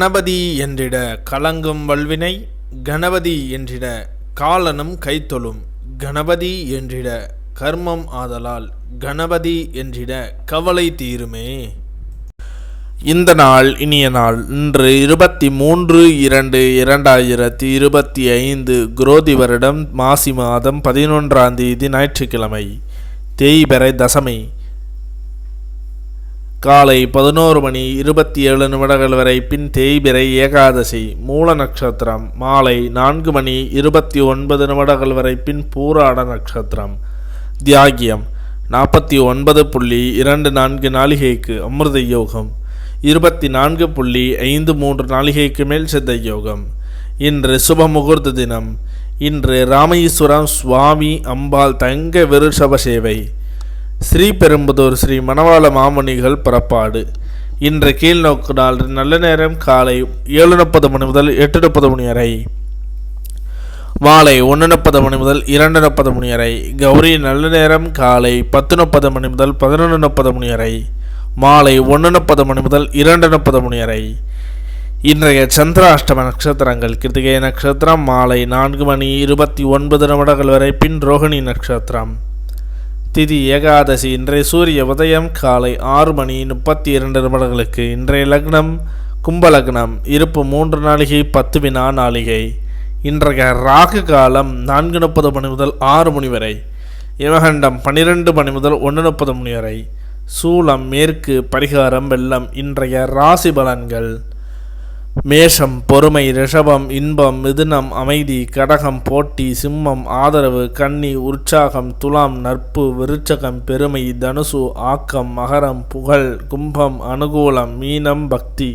கணபதி என்றிட கலங்கும் வல்வினை கணபதி என்றிட காலனும் கைத்தொழும் கணபதி என்றிட கர்மம் ஆதலால் கணபதி என்றிட கவலை தீருமே. இந்த நாள் இனிய நாள் இன்று இருபத்தி மூன்று இரண்டு இரண்டாயிரத்தி இருபத்தி ஐந்து குரோதி வருடம் மாசி மாதம் பதினொன்றாம் தேதி ஞாயிற்றுக்கிழமை தேய்பெறை தசமி. காலை பதினோரு மணி இருபத்தி ஏழு நிமிடங்கள் வரை பின் தேய்பிரை ஏகாதசி மூல நட்சத்திரம். மாலை நான்கு மணி இருபத்தி ஒன்பது நிமிடங்கள் வரை பின் பூராட நட்சத்திரம். தியாகியம் நாற்பத்தி ஒன்பது புள்ளி இரண்டு நான்கு நாளிகைக்கு அமிர்த யோகம். இருபத்தி நான்கு புள்ளி ஐந்து மூன்று நாளிகைக்கு மேல் சித்த யோகம். இன்று சுப முகூர்த்த தினம். இன்று ராமேஸ்வரம் சுவாமி அம்பாள் தங்க விருஷப சேவை. ஸ்ரீபெரும்புதூர் ஸ்ரீ மணவாள மாமுனிகள் புறப்பாடு. இன்று கீழ்நோக்கு நாள். நல்ல நேரம். காலை ஏழு முப்பது மணி முதல் எட்டு முப்பது மணி வரை. மாலை ஒன்று முப்பது மணி முதல் இரண்டு முப்பது மணி வரை. கௌரி நல்ல நேரம். காலை பத்து முப்பது மணி முதல் பதினொன்று முப்பது மணி வரை. மாலை ஒன்று முப்பது மணி முதல் இரண்டு முப்பது மணி வரை. இன்றைய சந்திராஷ்டம நட்சத்திரங்கள். கிருத்திகை நட்சத்திரம். மாலை நான்கு மணி இருபத்தி ஒன்பது நிமிடங்கள் வரை. பின் ரோகிணி நட்சத்திரம். திதி ஏகாதசி இன்றைய சூரிய உதயம் காலை ஆறு மணி முப்பத்தி இரண்டு நிமிடங்களுக்கு இன்றைய லக்னம் கும்பலக்னம் இருப்பு மூன்று நாளிகை பத்து வினா நாளிகை. இன்றைய ராகு காலம் நான்கு முப்பது மணி முதல் ஆறு மணி வரை யமகண்டம் பன்னிரெண்டு மணி முதல் ஒன்று முப்பது மணி வரை. சூளம் மேற்கு பரிகாரம் வெள்ளம் இன்றைய ராசி பலன்கள். மேஷம் பொறுமை ரிஷபம் இன்பம் மிதுனம் அமைதி கடகம் போட்டி சிம்மம் ஆதரவு கன்னி உற்சாகம் துலாம் நட்பு விருச்சகம் பெருமை தனுசு ஆக்கம் மகரம் புகழ் கும்பம் அனுகூலம் மீனம் பக்தி.